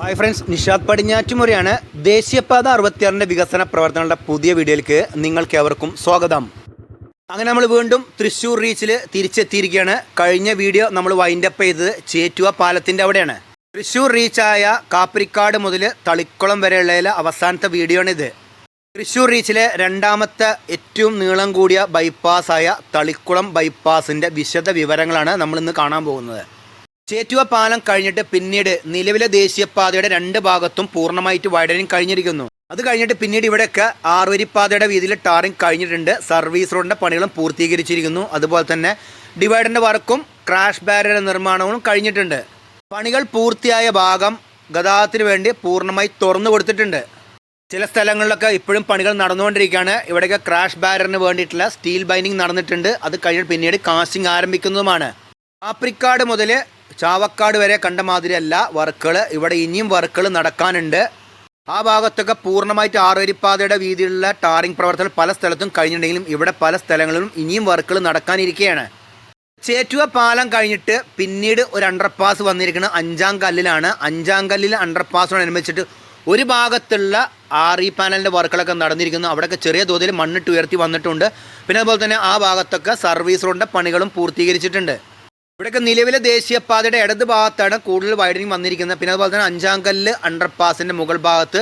Hi friends Nishad പടിഞ്ഞാറ്റുമുറിയാണ് ദേശീയപാത അറുപത്തിയാറിന്റെ വികസന പ്രവർത്തനങ്ങളുടെ പുതിയ വീഡിയോയിലേക്ക് നിങ്ങൾക്ക് ഏവർക്കും സ്വാഗതം. അങ്ങനെ നമ്മൾ വീണ്ടും തൃശ്ശൂർ റീച്ചിൽ തിരിച്ചെത്തിയിരിക്കുകയാണ്. കഴിഞ്ഞ വീഡിയോ നമ്മൾ വൈൻഡപ്പ് ചെയ്തത് ചേറ്റുവ പാലത്തിന്റെ അവിടെയാണ്. തൃശ്ശൂർ റീച്ചായ കാപ്പരിക്കാട് മുതൽ തളിക്കുളം വരെയുള്ള അവസാനത്തെ വീഡിയോ ആണിത് തൃശ്ശൂർ റീച്ചിലെ രണ്ടാമത്തെ ഏറ്റവും നീളം കൂടിയ ബൈപ്പാസായ തളിക്കുളം ബൈപ്പാസിന്റെ വിശദ വിവരങ്ങളാണ് നമ്മൾ ഇന്ന് കാണാൻ പോകുന്നത്. ചേറ്റുവ പാലം കഴിഞ്ഞിട്ട് പിന്നീട് നിലവിലെ ദേശീയപാതയുടെ രണ്ട് ഭാഗത്തും പൂർണമായിട്ട് വൈഡനിങ് കഴിഞ്ഞിരിക്കുന്നു. അത് കഴിഞ്ഞിട്ട് പിന്നീട് ഇവിടെയൊക്കെ ആറുവരിപ്പാതയുടെ വീതിയിൽ ടാറിങ് കഴിഞ്ഞിട്ടുണ്ട്. സർവീസ് റോഡിന്റെ പണികളും പൂർത്തീകരിച്ചിരിക്കുന്നു. അതുപോലെ തന്നെ ഡിവൈഡറിന്റെ വർക്കും ക്രാഷ് ബാരിയർ നിർമ്മാണവും കഴിഞ്ഞിട്ടുണ്ട്. പണികൾ പൂർത്തിയായ ഭാഗം ഗതാഗതത്തിന് വേണ്ടി പൂർണമായി തുറന്നു കൊടുത്തിട്ടുണ്ട്. ചില സ്ഥലങ്ങളിലൊക്കെ ഇപ്പോഴും പണികൾ നടന്നുകൊണ്ടിരിക്കുകയാണ്. ഇവിടെയൊക്കെ ക്രാഷ് ബാരറിന് വേണ്ടിയിട്ടുള്ള സ്റ്റീൽ ബൈനിങ് നടന്നിട്ടുണ്ട്. അത് കഴിഞ്ഞിട്ട് പിന്നീട് കാസ്റ്റിംഗ് ആരംഭിക്കുന്നതുമാണ്. ആപ്രിക്കാട് മുതൽ ചാവക്കാട് വരെ കണ്ട മാതിരിയല്ല വർക്കുകൾ ഇവിടെ ഇനിയും വർക്കുകൾ നടക്കാനുണ്ട്. ആ ഭാഗത്തൊക്കെ പൂർണമായിട്ട് ആറുവരിപ്പാതയുടെ വീതിയിലുള്ള ടാറിംഗ് പ്രവർത്തനം പല സ്ഥലത്തും കഴിഞ്ഞിട്ടുണ്ടെങ്കിലും ഇവിടെ പല സ്ഥലങ്ങളിലും ഇനിയും വർക്കുകൾ നടക്കാനിരിക്കുകയാണ് ചേറ്റുവ പാലം കഴിഞ്ഞിട്ട് പിന്നീട് ഒരു അണ്ടർപാസ് വന്നിരിക്കുന്ന അഞ്ചാം കല്ലിലാണ്. അഞ്ചാം കല്ലിൽ അണ്ടർപാസിനോടനുബന്ധിച്ചിട്ട് ഒരു ഭാഗത്തുള്ള ആർ ഇ പാനലിന്റെ വർക്കുകളൊക്കെ നടന്നിരിക്കുന്നു. അവിടെയൊക്കെ ചെറിയ തോതിൽ മണ്ണിട്ട് ഉയർത്തി വന്നിട്ടുണ്ട്. പിന്നെ അതുപോലെ തന്നെ ആ ഭാഗത്തൊക്കെ സർവീസ് റോഡിന്റെ പണികളും പൂർത്തീകരിച്ചിട്ടുണ്ട്. ഇവിടെയൊക്കെ നിലവിലെ ദേശീയപാതയുടെ ഇടത് ഭാഗത്താണ് കൂടുതൽ വൈഡനിങ് വന്നിരിക്കുന്നത്. പിന്നെ അതുപോലെ തന്നെ അഞ്ചാം കല്ല് അണ്ടർപാസിന്റെ മുകൾ ഭാഗത്ത്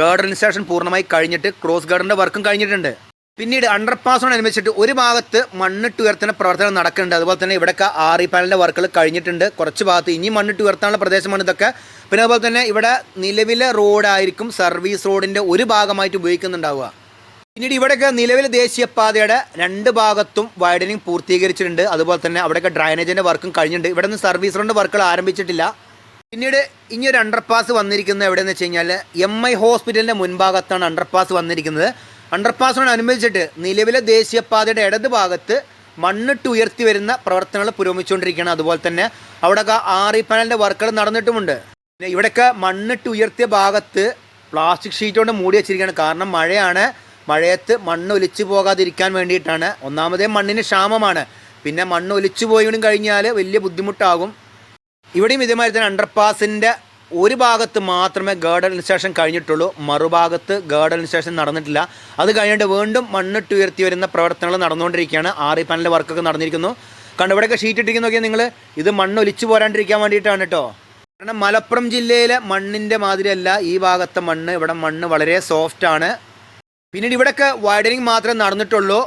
ഗാർഡൻ ഇൻസ്റ്റാളേഷൻ പൂർണമായി കഴിഞ്ഞിട്ട് ക്രോസ് ഗാർഡന്റെ വർക്കും കഴിഞ്ഞിട്ടുണ്ട്. പിന്നീട് അണ്ടർപാസിനോടനുബന്ധിച്ചിട്ട് ഒരു ഭാഗത്ത് മണ്ണിട്ട് ഉയർത്തുന്ന പ്രവർത്തനം നടക്കുന്നുണ്ട്. അതുപോലെ തന്നെ ഇവിടെ ആർ ഇ പാനലിന്റെ വർക്കുകൾ കഴിഞ്ഞിട്ടുണ്ട്. കുറച്ച് ഭാഗത്ത് ഇനി മണ്ണിട്ട് ഉയർത്താനുള്ള പ്രദേശമാണ് ഇതൊക്കെ. പിന്നെ അതുപോലെ തന്നെ ഇവിടെ നിലവിലെ റോഡായിരിക്കും സർവീസ് റോഡിന്റെ ഒരു ഭാഗമായിട്ട് ഉപയോഗിക്കുന്നുണ്ടാവുക. പിന്നീട് ഇവിടെയൊക്കെ നിലവിൽ ദേശീയപാതയുടെ രണ്ട് ഭാഗത്തും വൈഡനിങ് പൂർത്തീകരിച്ചിട്ടുണ്ട്. അതുപോലെ തന്നെ അവിടെയൊക്കെ ഡ്രൈനേജിന്റെ വർക്കും കഴിഞ്ഞിട്ടുണ്ട്. ഇവിടെ നിന്ന് സർവീസ് റൗണ്ട് വർക്കുകൾ ആരംഭിച്ചിട്ടില്ല. പിന്നീട് ഇനി ഒരു അണ്ടർപാസ് വന്നിരിക്കുന്നത് എവിടെയെന്ന് വെച്ച് കഴിഞ്ഞാൽ എം ഐ ഹോസ്പിറ്റലിന്റെ മുൻഭാഗത്താണ് അണ്ടർപാസ് വന്നിരിക്കുന്നത്. അണ്ടർപാസിനോടനുബന്ധിച്ചിട്ട് നിലവിലെ ദേശീയപാതയുടെ ഇടത് ഭാഗത്ത് മണ്ണിട്ട് ഉയർത്തി വരുന്ന പ്രവർത്തനങ്ങൾ പുരോഗമിച്ചുകൊണ്ടിരിക്കുകയാണ്. അതുപോലെ തന്നെ അവിടെയൊക്കെ ആറി പാനലിന്റെ വർക്കുകൾ നടന്നിട്ടുമുണ്ട്. പിന്നെ ഇവിടെയൊക്കെ മണ്ണിട്ട് ഉയർത്തിയ ഭാഗത്ത് പ്ലാസ്റ്റിക് ഷീറ്റ് കൊണ്ട് മൂടി വെച്ചിരിക്കുകയാണ്. കാരണം മഴയാണ്. മഴയത്ത് മണ്ണ് ഒലിച്ചു പോകാതിരിക്കാൻ വേണ്ടിയിട്ടാണ്. ഒന്നാമതേ മണ്ണിന് ക്ഷാമമാണ്. പിന്നെ മണ്ണ് ഒലിച്ചു പോയിനും കഴിഞ്ഞാൽ വലിയ ബുദ്ധിമുട്ടാകും. ഇവിടെയും ഇതേമാതിരി തന്നെ അണ്ടർപാസിന്റെ ഒരു ഭാഗത്ത് മാത്രമേ ഗാർഡൻ ഇൻസ്റ്റേഷൻ കഴിഞ്ഞിട്ടുള്ളൂ. മറുഭാഗത്ത് ഗാർഡൻ ഇൻസ്റ്റേഷൻ നടന്നിട്ടില്ല. അത് കഴിഞ്ഞിട്ട് വീണ്ടും മണ്ണിട്ട് ഉയർത്തി വരുന്ന പ്രവർത്തനങ്ങൾ നടന്നുകൊണ്ടിരിക്കുകയാണ്. ആറി പാനലിന്റെ വർക്കൊക്കെ നടന്നിരിക്കുന്നു. കണ്ട് ഇവിടെയൊക്കെ ഷീറ്റ് ഇട്ടിരിക്കുന്നൊക്കെ നിങ്ങൾ ഇത് മണ്ണ് ഒലിച്ചു പോരാണ്ടിരിക്കാൻ വേണ്ടിയിട്ടാണ് കേട്ടോ. കാരണം മലപ്പുറം ജില്ലയിലെ മണ്ണിന്റെ മാതിരിയല്ല ഈ ഭാഗത്തെ മണ്ണ് ഇവിടെ മണ്ണ് വളരെ സോഫ്റ്റാണ് പിന്നീട് ഇവിടെയൊക്കെ വൈഡനിങ് മാത്രമേ നടന്നിട്ടുള്ളൂ.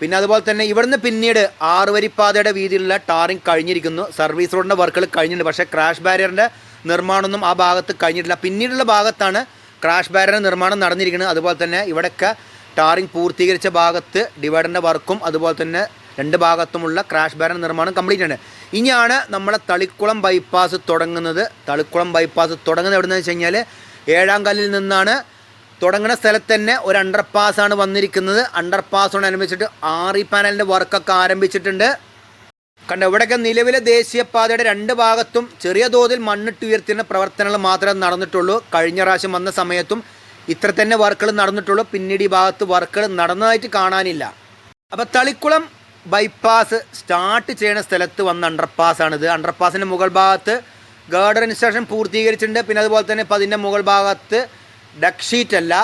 പിന്നെ അതുപോലെ തന്നെ ഇവിടുന്ന് പിന്നീട് ആറുവരിപ്പാതയുടെ വീതിയിലുള്ള ടാറിങ് കഴിഞ്ഞിരിക്കുന്നു. സർവീസ് റോഡിന്റെ വർക്കുകൾ കഴിഞ്ഞിട്ടുണ്ട്. പക്ഷേ ക്രാഷ് ബാരിയറിന്റെ നിർമ്മാണമൊന്നും ആ ഭാഗത്ത് കഴിഞ്ഞിട്ടില്ല. പിന്നീടുള്ള ഭാഗത്താണ് ക്രാഷ് ബാരിയർ നിർമ്മാണം നടന്നിരിക്കുന്നത്. അതുപോലെ തന്നെ ഇവിടെയൊക്കെ ടാറിങ് പൂർത്തീകരിച്ച ഭാഗത്ത് ഡിവൈഡറിന്റെ വർക്കും അതുപോലെ തന്നെ രണ്ട് ഭാഗത്തുമുള്ള ക്രാഷ് ബാരിയർ നിർമ്മാണം കംപ്ലീറ്റ് ആണ്. ഇനിയാണ് നമ്മളെ തളിക്കുളം ബൈപ്പാസ് തുടങ്ങുന്നത്. തളിക്കുളം ബൈപ്പാസ് തുടങ്ങുന്നത് എവിടെ നിന്ന് വെച്ച് കഴിഞ്ഞാൽ ഏഴാം കല്ലിൽ നിന്നാണ് തുടങ്ങുന്ന സ്ഥലത്ത് തന്നെ ഒരു അണ്ടർപാസ് ആണ് വന്നിരിക്കുന്നത്. അണ്ടർപാസിനോടനുബന്ധിച്ചിട്ട് ആർ ആറി പാനലിന്റെ വർക്കൊക്കെ ആരംഭിച്ചിട്ടുണ്ട്. കണ്ട ഇവിടെയൊക്കെ നിലവിലെ ദേശീയപാതയുടെ രണ്ട് ഭാഗത്തും ചെറിയ തോതിൽ മണ്ണിട്ട് ഉയർത്തുന്ന പ്രവർത്തനങ്ങൾ മാത്രമേ നടന്നിട്ടുള്ളൂ. കഴിഞ്ഞ പ്രാവശ്യം വന്ന സമയത്തും ഇത്ര തന്നെ വർക്കുകൾ നടന്നിട്ടുള്ളൂ. പിന്നീട് ഈ ഭാഗത്ത് വർക്കുകൾ നടന്നതായിട്ട് കാണാനില്ല. അപ്പോൾ തളിക്കുളം ബൈപ്പാസ് സ്റ്റാർട്ട് ചെയ്യുന്ന സ്ഥലത്ത് വന്ന അണ്ടർപാസാണിത് അണ്ടർപാസിന്റെ മുകൾ ഭാഗത്ത് ഗാർഡർ ഇൻസ്ട്രക്ഷൻ പൂർത്തീകരിച്ചിട്ടുണ്ട്. പിന്നെ അതുപോലെ തന്നെ ഇപ്പം അതിന്റെ മുകൾ ഭാഗത്ത് ഡക്ക് ഷീറ്റ് അല്ല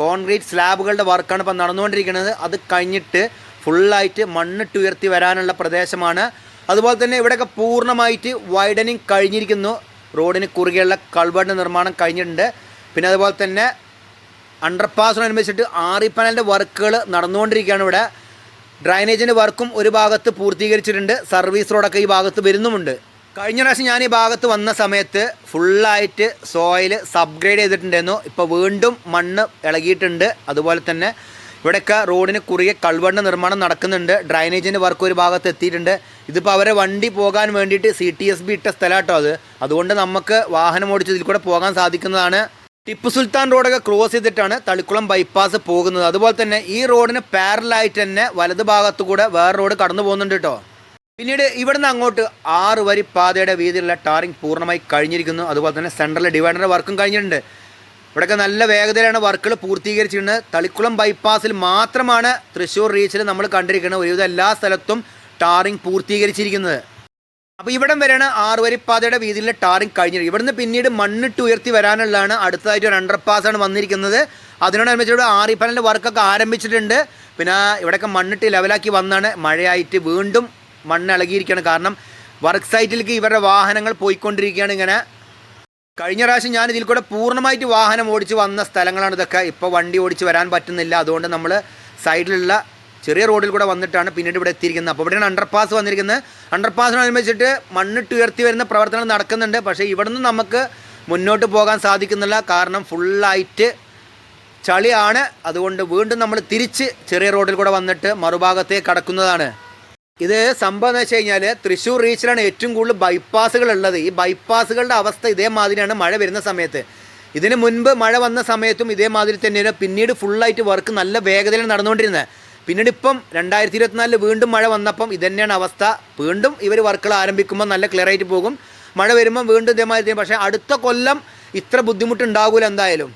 കോൺക്രീറ്റ് സ്ലാബുകളുടെ വർക്കാണ് ഇപ്പം നടന്നുകൊണ്ടിരിക്കുന്നത്. അത് കഴിഞ്ഞിട്ട് ഫുള്ളായിട്ട് മണ്ണിട്ട് ഉയർത്തി വരാനുള്ള പ്രദേശമാണ്. അതുപോലെ തന്നെ ഇവിടെയൊക്കെ പൂർണമായിട്ട് വൈഡനിങ് കഴിഞ്ഞിരിക്കുന്നു. റോഡിന് കുറുകെയുള്ള കൾവറിന്റെ നിർമ്മാണം കഴിഞ്ഞിട്ടുണ്ട്. പിന്നെ അതുപോലെ തന്നെ അണ്ടർപാസിനനുബന്ധിച്ചിട്ട് ആറി പാനലിന്റെ വർക്കുകൾ നടന്നുകൊണ്ടിരിക്കുകയാണ് ഇവിടെ. ഡ്രൈനേജിന്റെ വർക്കും ഒരു ഭാഗത്ത് പൂർത്തീകരിച്ചിട്ടുണ്ട്. സർവീസ് റോഡൊക്കെ ഈ ഭാഗത്ത് വരുന്നുമുണ്ട്. കഴിഞ്ഞ പ്രാവശ്യം ഞാൻ ഈ ഭാഗത്ത് വന്ന സമയത്ത് ഫുള്ളായിട്ട് സോയിൽ സബ്ഗ്രേഡ് ചെയ്തിട്ടുണ്ടായിരുന്നു. ഇപ്പോൾ വീണ്ടും മണ്ണ് ഇളകിയിട്ടുണ്ട്. അതുപോലെ തന്നെ ഇവിടെയൊക്കെ റോഡിന് കുറുകെ കൾവണ്ണ നിർമ്മാണം നടക്കുന്നുണ്ട്. ഡ്രൈനേജിന്റെ വർക്ക് ഒരു ഭാഗത്ത് എത്തിയിട്ടുണ്ട്. ഇതിപ്പോൾ അവരെ വണ്ടി പോകാൻ വേണ്ടിയിട്ട് സി ടി എസ് ബി ഇട്ട സ്ഥലമാട്ടോ അത്. അതുകൊണ്ട് നമുക്ക് വാഹനം ഓടിച്ച് ഇതിൽ കൂടെ പോകാൻ സാധിക്കുന്നതാണ്. ടിപ്പു സുൽത്താൻ റോഡൊക്കെ ക്രോസ് ചെയ്തിട്ടാണ് തളിക്കുളം ബൈപ്പാസ് പോകുന്നത്. അതുപോലെ തന്നെ ഈ റോഡിന് പാരലായിട്ട് തന്നെ വലത് ഭാഗത്തു കൂടെ വേറെ റോഡ് കടന്നു പോകുന്നുണ്ട് കേട്ടോ. പിന്നീട് ഇവിടുന്ന് അങ്ങോട്ട് ആറ് വരി പാതയുടെ വീതിയിലുള്ള ടാറിംഗ് പൂർണമായി കഴിഞ്ഞിരിക്കുന്നു. അതുപോലെ തന്നെ സെൻട്രൽ ഡിവൈഡറിന്റെ വർക്കും കഴിഞ്ഞിട്ടുണ്ട്. ഇവിടെയൊക്കെ നല്ല വേഗതയിലാണ് വർക്കുകൾ പൂർത്തീകരിച്ചിട്ടുണ്ട് തളിക്കുളം ബൈപ്പാസിൽ മാത്രമാണ് തൃശ്ശൂർ റീച്ചിൽ നമ്മൾ കണ്ടിരിക്കുന്നത്. ഒരുവിധം എല്ലാ സ്ഥലത്തും ടാറിംഗ് പൂർത്തീകരിച്ചിരിക്കുന്നത്. അപ്പോൾ ഇവിടം വരെയാണ് പാതയുടെ വീതിയിലെ ടാറിംഗ് കഴിഞ്ഞത് ഇവിടുന്ന് പിന്നീട് മണ്ണിട്ട് ഉയർത്തി വരാനുള്ളതാണ് അടുത്തതായിട്ട് ഒരു അണ്ടർ പാസ്സാണ് വന്നിരിക്കുന്നത് അതിനോടനുബന്ധിച്ച് ആറിപ്പനലിന്റെ വർക്കൊക്കെ ആരംഭിച്ചിട്ടുണ്ട്. പിന്നെ ഇവിടെയൊക്കെ മണ്ണിട്ട് ലെവലാക്കി വന്നാണ്. മഴയായിട്ട് വീണ്ടും മണ്ണ് ഇളകിയിരിക്കുകയാണ്. കാരണം വർക്ക് സൈറ്റിലേക്ക് ഇവരുടെ വാഹനങ്ങൾ പോയിക്കൊണ്ടിരിക്കുകയാണ് ഇങ്ങനെ. കഴിഞ്ഞ പ്രാവശ്യം ഞാൻ ഇതിൽ കൂടെ പൂർണമായിട്ട് വാഹനം ഓടിച്ച് വന്ന സ്ഥലങ്ങളാണ് ഇതൊക്കെ. ഇപ്പോൾ വണ്ടി ഓടിച്ച് വരാൻ പറ്റുന്നില്ല. അതുകൊണ്ട് നമ്മൾ സൈഡിലുള്ള ചെറിയ റോഡിൽ കൂടെ വന്നിട്ടാണ് പിന്നീട് ഇവിടെ എത്തിയിരിക്കുന്നത്. അപ്പോൾ ഇവിടെയാണ് അണ്ടർപാസ് വന്നിരിക്കുന്നത്. അണ്ടർപാസിനനുസരിച്ചിട്ട് മണ്ണിട്ട് ഉയർത്തി വരുന്ന പ്രവർത്തനങ്ങൾ നടക്കുന്നുണ്ട്. പക്ഷേ ഇവിടെ നിന്ന് നമുക്ക് മുന്നോട്ട് പോകാൻ സാധിക്കുന്നില്ല. കാരണം ഫുള്ളായിട്ട് ചളിയാണ്. അതുകൊണ്ട് വീണ്ടും നമ്മൾ തിരിച്ച് ചെറിയ റോഡിൽ കൂടെ വന്നിട്ട് മറുഭാഗത്തേക്ക് കടക്കുന്നതാണ്. ഇത് സംഭവം എന്ന് വെച്ച് കഴിഞ്ഞാൽ തൃശ്ശൂർ റീച്ചിലാണ് ഏറ്റവും കൂടുതൽ ബൈപ്പാസുകൾ ഉള്ളത് ഈ ബൈപ്പാസുകളുടെ അവസ്ഥ ഇതേമാതിരിയാണ് മഴ വരുന്ന സമയത്ത്. ഇതിന് മുൻപ് മഴ വന്ന സമയത്തും ഇതേമാതിരി തന്നെയാണ് പിന്നീട് ഫുള്ളായിട്ട് വർക്ക് നല്ല വേഗതയിൽ നടന്നുകൊണ്ടിരുന്നത്. പിന്നീട് ഇപ്പം രണ്ടായിരത്തി ഇരുപത്തിനാലിൽ വീണ്ടും മഴ വന്നപ്പം ഇതന്നെയാണ് അവസ്ഥ. വീണ്ടും ഇവർ വർക്കുകൾ ആരംഭിക്കുമ്പോൾ നല്ല ക്ലിയർ ആയിട്ട് പോകും. മഴ വരുമ്പോൾ വീണ്ടും ഇതേമാതിരി പക്ഷേ അടുത്ത കൊല്ലം ഇത്ര ബുദ്ധിമുട്ടുണ്ടാകില്ല എന്തായാലും.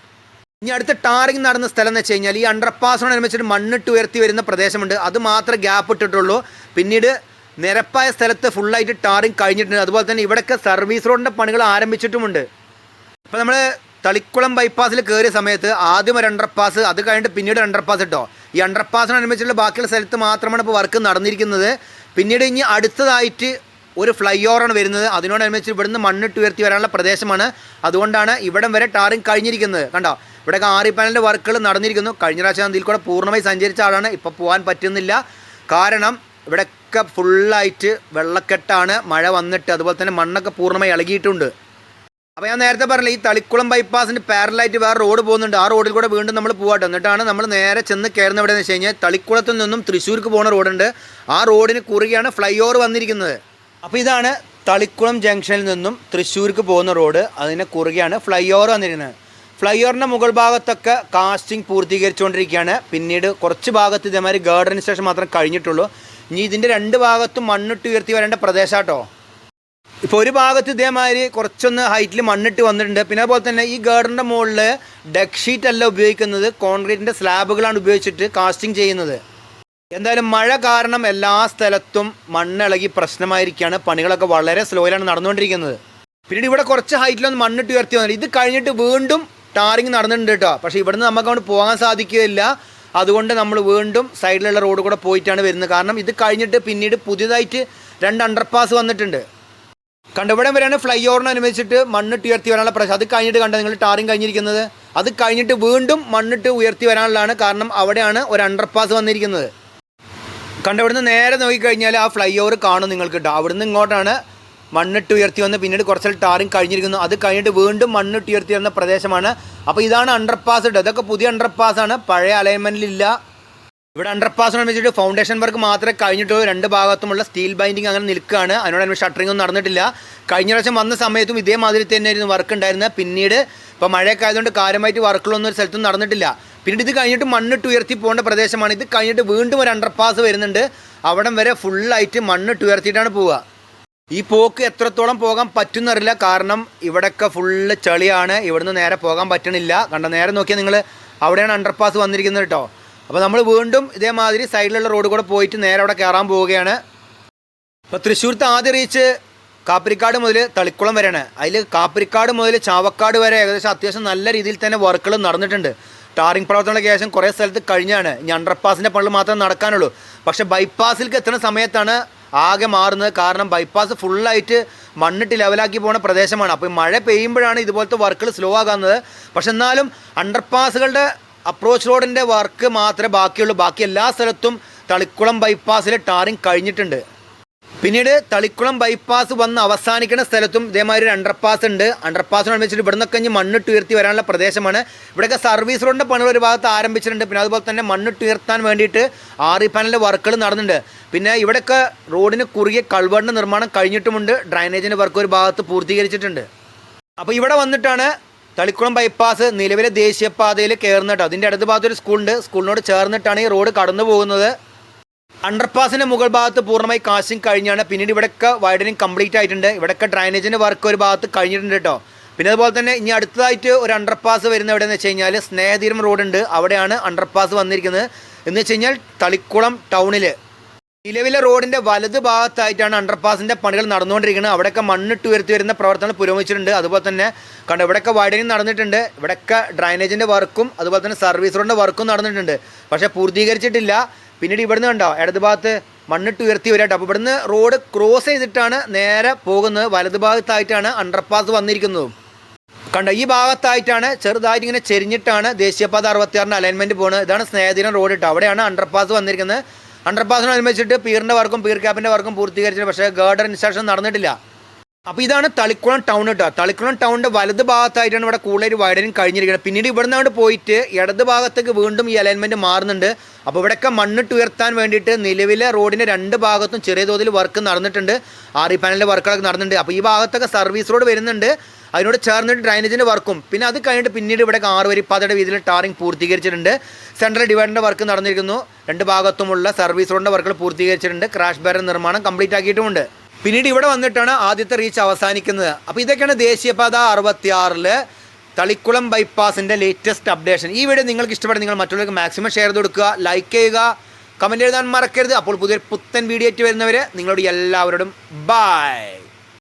ഇനി അടുത്ത ടാറിങ് നടന്ന സ്ഥലം എന്ന് വെച്ച് കഴിഞ്ഞാൽ ഈ അണ്ടർപാസിനോടനുബന്ധിച്ചിട്ട് മണ്ണിട്ട് ഉയർത്തി വരുന്ന പ്രദേശമുണ്ട്. അത് മാത്രമേ ഗ്യാപ്പ് ഇട്ടിട്ടുള്ളൂ. പിന്നീട് നിരപ്പായ സ്ഥലത്ത് ഫുള്ളായിട്ട് ടാറിങ് കഴിഞ്ഞിട്ടുണ്ട്. അതുപോലെ തന്നെ ഇവിടെയൊക്കെ സർവീസ് റോഡിന്റെ പണികൾ ആരംഭിച്ചിട്ടുമുണ്ട്. അപ്പോൾ നമ്മൾ തളിക്കുളം ബൈപ്പാസിൽ കയറിയ സമയത്ത് ആദ്യം ഒരു അണ്ടർപാസ് അത് കഴിഞ്ഞിട്ട് പിന്നീട് അണ്ടർപാസ് ഇട്ടോ ഈ അണ്ടർപാസിനനുബന്ധിച്ചുള്ള ബാക്കിയുള്ള സ്ഥലത്ത് മാത്രമാണ് ഇപ്പോൾ വർക്ക് നടന്നിരിക്കുന്നത്. പിന്നീട് ഇനി അടുത്തതായിട്ട് ഒരു ഫ്ലൈ ഓവറാണ് വരുന്നത്. അതിനോടനുബന്ധിച്ച് ഇവിടുന്ന് മണ്ണിട്ട് ഉയർത്തി വരാനുള്ള പ്രദേശമാണ്. അതുകൊണ്ടാണ് ഇവിടം വരെ ടാറിങ് കഴിഞ്ഞിരിക്കുന്നത്. കണ്ടോ? ഇവിടെ ആറി പാനലിന്റെ വർക്കുകൾ നടന്നിരിക്കുന്നു. കഴിഞ്ഞ പ്രാവശ്യം അതിൽ കൂടെ പൂർണമായി സഞ്ചരിച്ച ആളാണ്. ഇപ്പോൾ പോകാൻ പറ്റുന്നില്ല. കാരണം ഇവിടെയൊക്കെ ഫുള്ളായിട്ട് വെള്ളക്കെട്ടാണ്. മഴ വന്നിട്ട് അതുപോലെ തന്നെ മണ്ണൊക്കെ പൂർണമായി ഇളകിയിട്ടുണ്ട്. അപ്പോൾ ഞാൻ നേരത്തെ പറഞ്ഞില്ല ഈ തളിക്കുളം ബൈപ്പാസിന് പാരലായിട്ട് വേറെ റോഡ് പോകുന്നുണ്ട്. ആ റോഡിൽ കൂടെ വീണ്ടും നമ്മൾ പോകാട്ടോ എന്നിട്ടാണ് നമ്മൾ നേരെ ചെന്ന് കയറുന്ന എവിടെയെന്ന് വെച്ച് കഴിഞ്ഞാൽ തളിക്കുളത്തിൽ നിന്നും തൃശ്ശൂർക്ക് പോകുന്ന റോഡുണ്ട് ആ റോഡിന് കുറുകെയാണ് ഫ്ലൈ ഓവർ വന്നിരിക്കുന്നത്. അപ്പോൾ ഇതാണ് തളിക്കുളം ജംഗ്ഷനിൽ നിന്നും തൃശ്ശൂർക്ക് പോകുന്ന റോഡ് അതിന് കുറുകെയാണ് ഫ്ലൈ ഓവർ വന്നിരിക്കുന്നത്. ഫ്ലൈ ഓവറിന്റെ മുകൾ ഭാഗത്തൊക്കെ കാസ്റ്റിംഗ് പൂർത്തീകരിച്ചുകൊണ്ടിരിക്കുകയാണ്. പിന്നീട് കുറച്ച് ഭാഗത്ത് ഇതേമാതിരി ഗാർഡൻ സ്റ്റേഷൻ മാത്രം കഴിഞ്ഞിട്ടുള്ളൂ. ഇനി ഇതിന്റെ രണ്ട് ഭാഗത്തും മണ്ണിട്ട് ഉയർത്തി വരേണ്ട പ്രദേശമാട്ടോ ഇപ്പോൾ ഒരു ഭാഗത്ത് ഇതേമാതിരി കുറച്ചൊന്ന് ഹൈറ്റിൽ മണ്ണിട്ട് വന്നിട്ടുണ്ട്. പിന്നെ അതുപോലെ തന്നെ ഈ ഗാർഡന്റെ മുകളിൽ ഡെക്ക് ഷീറ്റ് അല്ല ഉപയോഗിക്കുന്നത്. കോൺക്രീറ്റിന്റെ സ്ലാബുകളാണ് ഉപയോഗിച്ചിട്ട് കാസ്റ്റിംഗ് ചെയ്യുന്നത്. എന്തായാലും മഴ കാരണം എല്ലാ സ്ഥലത്തും മണ്ണിളകി പ്രശ്നമായിരിക്കുകയാണ് പണികളൊക്കെ വളരെ സ്ലോയിലാണ് നടന്നുകൊണ്ടിരിക്കുന്നത്. പിന്നീട് ഇവിടെ കുറച്ച് ഹൈറ്റിലൊന്ന് മണ്ണിട്ട് ഉയർത്തി വന്നിട്ട് ഇത് കഴിഞ്ഞിട്ട് വീണ്ടും ടാറിങ് നടന്നിട്ടുണ്ട് കേട്ടോ. പക്ഷേ ഇവിടുന്ന് നമുക്ക് അങ്ങോട്ട് പോകാൻ സാധിക്കുകയില്ല. അതുകൊണ്ട് നമ്മൾ വീണ്ടും സൈഡിലുള്ള റോഡ് കൂടെ പോയിട്ടാണ് വരുന്നത്. കാരണം ഇത് കഴിഞ്ഞിട്ട് പിന്നീട് പുതിയതായിട്ട് രണ്ട് അണ്ടർപാസ് വന്നിട്ടുണ്ട്. കണ്ടുപിടം വരെയാണ് ഫ്ലൈ ഓവറിനനുസരിച്ചിട്ട് മണ്ണിട്ട് ഉയർത്തി വരാനുള്ള പ്രശ്നം. അത് കഴിഞ്ഞിട്ട് കണ്ടത് നിങ്ങൾ ടാറിങ് കഴിഞ്ഞിരിക്കുന്നത്? അത് കഴിഞ്ഞിട്ട് വീണ്ടും മണ്ണിട്ട് ഉയർത്തി വരാനുള്ളതാണ് കാരണം അവിടെയാണ് ഒരു അണ്ടർപാസ് വന്നിരിക്കുന്നത്. കണ്ടവിടുന്ന് നേരെ നോക്കിക്കഴിഞ്ഞാൽ ആ ഫ്ലൈ ഓവർ കാണും നിങ്ങൾക്ക് കേട്ടോ. അവിടുന്ന് ഇങ്ങോട്ടാണ് മണ്ണിട്ട് ഉയർത്തി വന്ന് പിന്നീട് കുറച്ച് ടാറിങ് കഴിഞ്ഞിരിക്കുന്നു. അത് കഴിഞ്ഞിട്ട് വീണ്ടും മണ്ണിട്ട് ഉയർത്തി വന്ന പ്രദേശമാണ്. അപ്പോൾ ഇതാണ് അണ്ടർപാസ് ഇട്ട് ഇതൊക്കെ പുതിയ അണ്ടർപാസാണ് പഴയ അലൈൻമെന്റിലില്ല ഇവിടെ അണ്ടർപാസ് വെച്ചിട്ട് ഫൗണ്ടേഷൻ വർക്ക് മാത്രമേ കഴിഞ്ഞിട്ടുള്ളൂ. രണ്ട് ഭാഗത്തുമുള്ള സ്റ്റീൽ ബൈൻഡിങ് അങ്ങനെ നിൽക്കുകയാണ്. അതിനോട് ഷട്ടറിംഗ് ഒന്നും നടന്നിട്ടില്ല. കഴിഞ്ഞ പ്രാവശ്യം വന്ന സമയത്തും ഇതേമാതിരി തന്നെയായിരുന്നു വർക്ക് ഉണ്ടായിരുന്നത്. പിന്നീട് ഇപ്പോൾ മഴയൊക്കെ ആയതുകൊണ്ട് കാര്യമായിട്ട് വർക്കുകളൊന്നും ഒരു സ്ഥലത്തും നടന്നിട്ടില്ല. പിന്നീട് ഇത് കഴിഞ്ഞിട്ട് മണ്ണിട്ട് ഉയർത്തി പോകേണ്ട പ്രദേശമാണ്. ഇത് കഴിഞ്ഞിട്ട് വീണ്ടും ഒരു അണ്ടർപാസ് വരുന്നുണ്ട്. അവിടം വരെ ഫുള്ളായിട്ട് മണ്ണിട്ട് ഉയർത്തിയിട്ടാണ് പോവുക. ഈ പോക്ക് എത്രത്തോളം പോകാൻ പറ്റുന്നറിയില്ല. കാരണം ഇവിടെയൊക്കെ ഫുള്ള് ചളിയാണ്. ഇവിടുന്ന് നേരെ പോകാൻ പറ്റണില്ല. കണ്ട നേരെ നോക്കിയാൽ നിങ്ങൾ അവിടെയാണ് അണ്ടർപാസ് വന്നിരിക്കുന്നത് കേട്ടോ അപ്പോൾ നമ്മൾ വീണ്ടും ഇതേമാതിരി സൈഡിലുള്ള റോഡ് കൂടെ പോയിട്ട് നേരെ അവിടെ കയറാൻ പോവുകയാണ്. ഇപ്പോൾ തൃശ്ശൂർത്ത് ആദ്യം റീച്ച് കാപ്പിരിക്കാട് മുതൽ തളിക്കുളം വരെയാണ്. അതിൽ കാപ്പിരിക്കാട് മുതൽ ചാവക്കാട് വരെ ഏകദേശം അത്യാവശ്യം നല്ല രീതിയിൽ തന്നെ വർക്കുകൾ നടന്നിട്ടുണ്ട്. ടാറിംഗ് പ്രവർത്തനങ്ങളുടെ ശേഷം കുറേ സ്ഥലത്ത് കഴിഞ്ഞാണ്. ഇനി അണ്ടർപാസിന്റെ പണികൾ മാത്രമേ നടക്കാനുള്ളൂ. പക്ഷേ ബൈപ്പാസിലേക്ക് എത്തുന്ന സമയത്താണ് ആകെ മാറുന്നത് കാരണം ബൈപ്പാസ് ഫുള്ളായിട്ട് മണ്ണിട്ട് ലെവലാക്കി പോകുന്ന പ്രദേശമാണ്. അപ്പോൾ മഴ പെയ്യുമ്പോഴാണ് ഇതുപോലത്തെ വർക്കുകൾ സ്ലോ ആകുന്നത് പക്ഷെ എന്നാലും അണ്ടർപാസുകളുടെ അപ്രോച്ച് റോഡിന്റെ വർക്ക് മാത്രമേ ബാക്കിയുള്ളൂ. ബാക്കി എല്ലാ സ്ഥലത്തും തളിക്കുളം ബൈപ്പാസിൽ ടാറിങ് കഴിഞ്ഞിട്ടുണ്ട്. പിന്നീട് തളിക്കുളം ബൈപ്പാസ് വന്ന് അവസാനിക്കുന്ന സ്ഥലത്തും ഇതേമാതിരി ഒരു അണ്ടർപാസ് ഉണ്ട്. അണ്ടർപാസിനനുസരിച്ചിട്ട് ഇവിടെ നിന്നൊക്കെ മണ്ണിട്ട് ഉയർത്തി വരാനുള്ള പ്രദേശമാണ്. ഇവിടെയൊക്കെ സർവീസ് റോഡിന്റെ പണികൾ ഒരു ഭാഗത്ത് ആരംഭിച്ചിട്ടുണ്ട്. പിന്നെ അതുപോലെ തന്നെ മണ്ണിട്ട് ഉയർത്താൻ വേണ്ടിയിട്ട് ആറി പാനലിന്റെ വർക്കുകൾ നടന്നിട്ടുണ്ട്. പിന്നെ ഇവിടെയൊക്കെ റോഡിന് കുറുകിയ കൾവേടിന്റെ നിർമ്മാണം കഴിഞ്ഞിട്ടുമുണ്ട്. ഡ്രൈനേജിന്റെ വർക്ക് ഒരു ഭാഗത്ത് പൂർത്തീകരിച്ചിട്ടുണ്ട്. അപ്പോൾ ഇവിടെ വന്നിട്ടാണ് തളിക്കുളം ബൈപ്പാസ് നിലവിലെ ദേശീയപാതയിൽ കയറുന്നിട്ട് അതിന്റെ അടുത്ത ഭാഗത്ത് ഒരു സ്കൂളുണ്ട് സ്കൂളിനോട് ചേർന്നിട്ടാണ് ഈ റോഡ് കടന്നു പോകുന്നത് അണ്ടർപാസിന്റെ മുകൾ ഭാഗത്ത് പൂർണമായി കാശിങ് കഴിഞ്ഞാണ്. പിന്നീട് ഇവിടെയൊക്കെ വൈഡനിങ് കംപ്ലീറ്റ് ആയിട്ടുണ്ട്. ഇവിടെയൊക്കെ ഡ്രൈനേജിന്റെ വർക്ക് ഒരു ഭാഗത്ത് കഴിഞ്ഞിട്ടുണ്ട് കേട്ടോ പിന്നെ അതുപോലെ തന്നെ ഇനി അടുത്തതായിട്ട് ഒരു അണ്ടർപാസ് വരുന്ന എവിടെയെന്ന് വെച്ച് കഴിഞ്ഞാൽ സ്നേഹതീരം റോഡുണ്ട് അവിടെയാണ് അണ്ടർപാസ് വന്നിരിക്കുന്നത്. എന്ന് വെച്ച് കഴിഞ്ഞാൽ തളിക്കുളം ടൗണിൽ നിലവിലെ റോഡിന്റെ വലത് ഭാഗത്തായിട്ടാണ് അണ്ടർപാസിന്റെ പണികൾ നടന്നുകൊണ്ടിരിക്കുന്നത്. അവിടെയൊക്കെ മണ്ണിട്ട് ഉയർത്തി വരുന്ന പ്രവർത്തനങ്ങൾ പുരോഗമിച്ചിട്ടുണ്ട്. അതുപോലെ തന്നെ കണ്ടോ ഇവിടെയൊക്കെ വൈഡനിങ് നടന്നിട്ടുണ്ട്. ഇവിടെയൊക്കെ ഡ്രൈനേജിന്റെ വർക്കും അതുപോലെ തന്നെ സർവീസ് റോഡിന്റെ വർക്കും നടന്നിട്ടുണ്ട്. പക്ഷേ പൂർത്തീകരിച്ചിട്ടില്ല. പിന്നീട് ഇവിടുന്ന് കണ്ടോ ഇടത് ഭാഗത്ത് മണ്ണിട്ട് ഉയർത്തി വരാട്ടോ. അപ്പോൾ ഇവിടുന്ന് റോഡ് ക്രോസ് ചെയ്തിട്ടാണ് നേരെ പോകുന്നത്. വലത് ഭാഗത്തായിട്ടാണ് അണ്ടർപാസ് വന്നിരിക്കുന്നത്. കണ്ടോ ഈ ഭാഗത്തായിട്ടാണ് ചെറുതായിട്ട് ഇങ്ങനെ ചെരിഞ്ഞിട്ടാണ് ദേശീയപാത അറുപത്തിയാറിന് അലൈൻമെന്റ് പോകുന്നത് ഇതാണ് സ്നേഹദിനം റോഡ് ഇട്ടോ അവിടെയാണ് അണ്ടർപാസ് വന്നിരിക്കുന്നത്. അണ്ടർപാസിനനുസരിച്ചിട്ട് പീറിന്റെ വർക്കും പീർ ക്യാപ്പിന്റെ വർക്കും പൂർത്തീകരിച്ചിട്ട് പക്ഷേ ഗാർഡൻ ഇൻസ്റ്റാളേഷൻ നടന്നിട്ടില്ല. അപ്പോൾ ഇതാണ് തളിക്കുളം ടൗൺ കേട്ടോ തളിക്കുളം ടൗണിന്റെ വലത് ഭാഗത്തായിട്ടാണ് ഇവിടെ കൂടുതൽ വൈഡനിങ് കഴിഞ്ഞിരിക്കുന്നത്. പിന്നീട് ഇവിടെ നിന്നാണ് പോയിട്ട് ഇടത് ഭാഗത്തേക്ക് വീണ്ടും ഈ അലൈൻമെന്റ് മാറുന്നുണ്ട്. അപ്പോൾ ഇവിടെയൊക്കെ മണ്ണിട്ട് ഉയർത്താൻ വേണ്ടിയിട്ട് നിലവിലെ റോഡിന്റെ രണ്ട് ഭാഗത്തും ചെറിയ തോതിൽ വർക്ക് നടന്നിട്ടുണ്ട്. ആർ ഇ പാനലിന്റെ വർക്കുകളൊക്കെ നടന്നിട്ടുണ്ട്. അപ്പോൾ ഈ ഭാഗത്തൊക്കെ സർവീസ് റോഡ് വരുന്നുണ്ട്. അതിനോട് ചേർന്നിട്ട് ഡ്രൈനേജിന്റെ വർക്കും പിന്നെ അത് കഴിഞ്ഞിട്ട് പിന്നീട് ഇവിടെ ആറ് വരി പാതയുടെ വീതിയിൽ ടാറിംഗ് പൂർത്തീകരിച്ചിട്ടുണ്ട്. സെൻട്രൽ ഡിവൈഡറിന്റെ വർക്ക് നടന്നിരിക്കുന്നു. രണ്ട് ഭാഗത്തുമുള്ള സർവീസ് റോഡിന്റെ വർക്കുകൾ പൂർത്തീകരിച്ചിട്ടുണ്ട്. ക്രാഷ് ബാരൻ നിർമ്മാണം കംപ്ലീറ്റ് ആക്കിയിട്ടുമുണ്ട്. പിന്നീട് ഇവിടെ വന്നിട്ടാണ് ആദ്യത്തെ റീച്ച് അവസാനിക്കുന്നത്. അപ്പോൾ ഇതൊക്കെയാണ് ദേശീയപാത അറുപത്തിയാറിൽ തളിക്കുളം ബൈപ്പാസിന്റെ ലേറ്റസ്റ്റ് അപ്ഡേഷൻ ഈ വീഡിയോ നിങ്ങൾക്ക് ഇഷ്ടപ്പെടുന്ന നിങ്ങൾ മറ്റുള്ളവർക്ക് മാക്സിമം ഷെയർ ചെയ്ത് കൊടുക്കുക ലൈക്ക് ചെയ്യുക കമന്റ് എഴുതാൻ മറക്കരുത്. അപ്പോൾ പുതിയൊരു പുത്തൻ വീഡിയോ ആയിട്ട് വരുന്നവർ നിങ്ങളോട് എല്ലാവരോടും ബൈ